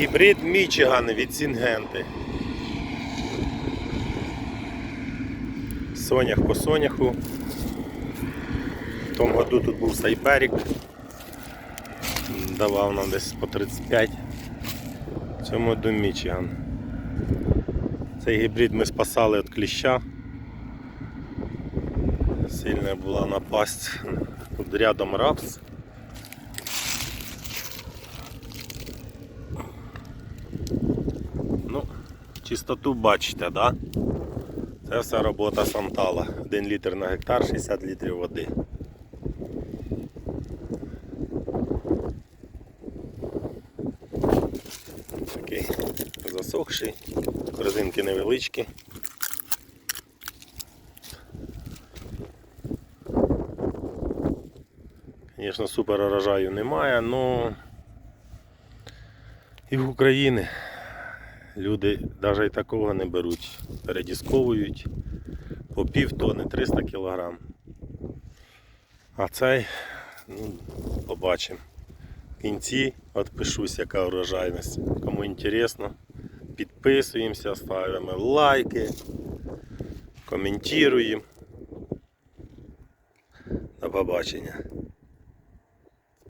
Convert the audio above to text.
Гібрид Мічиган від Сінгенти. Сонях по соняху. В тому году тут був Сайперік. Давав нам десь по 35. В цьому году Мічиган. Цей гібрид ми спасали від кліща. Сильна була напасть. Тут рядом рапс. Ну, чистоту бачите, да? Це все робота Сантала. 1 літр на гектар, 60 літрів води. Такий засохший, корзинки невеличкі. Звісно, супер урожаю немає, але і в Україні люди навіть і такого не беруть. Передісковують по пів тонни 300 кг. А цей, ну, побачимо. В кінці відпишусь, яка урожайність. Кому інтересно, підписуємося, ставимо лайки, коментуємо. До побачення.